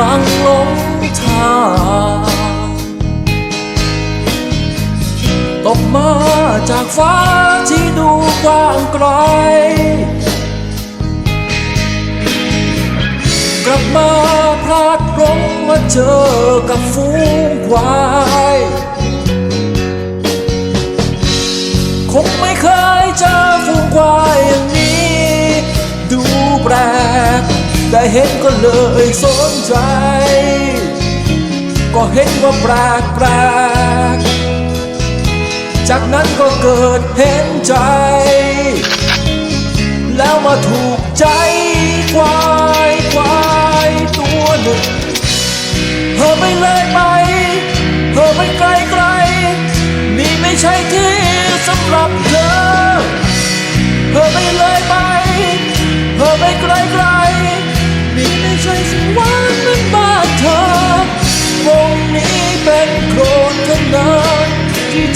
ลังหลงทางตกมาจากฟ้าที่ดูกว้างไกล กลับมาพลาดพลงมาเจอกับฝูงควาย แต่เห็นก็เลยสนใจ ก็เห็นว่าแปลกแปลกจากนั้นก็เกิดเห็นใจ แล้วมาถูกใจ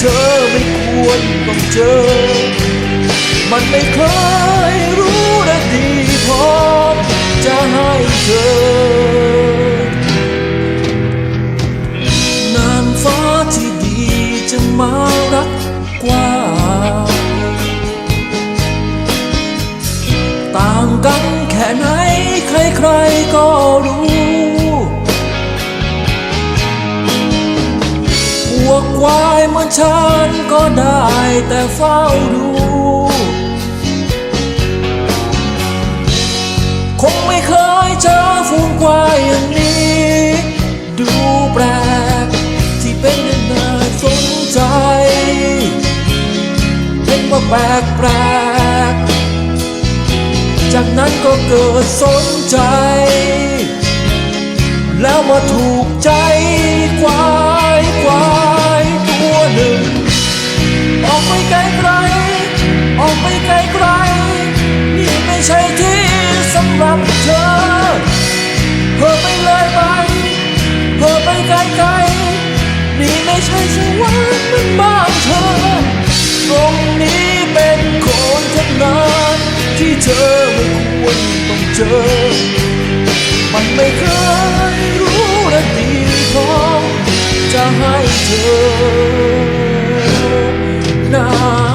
เธอไม่ควรต้องเจอ มันไม่เคยรู้และดีพอจะให้เธอ ฉันก็ได้แต่เฝ้าดู คงไม่เคยเจอฝูงควายอย่างนี้ ดูแปลกที่เป็นยังน่าสนใจเห็นว่าแปลกแปลกจากนั้นก็เกิดสนใจ แล้วมาถูก ไกลๆนี่ไม่ใช่ที่สำหรับเธอเธอไปเลยไปเธอไปไกลไกลๆนี่ไม่ใช่สวรรค์เหมือนบ้านเธอ ตรงนี้เป็นคนขนาดที่เธอไม่ควรต้องเจอ มันไม่เคยรู้และดีพอจะให้เธอนา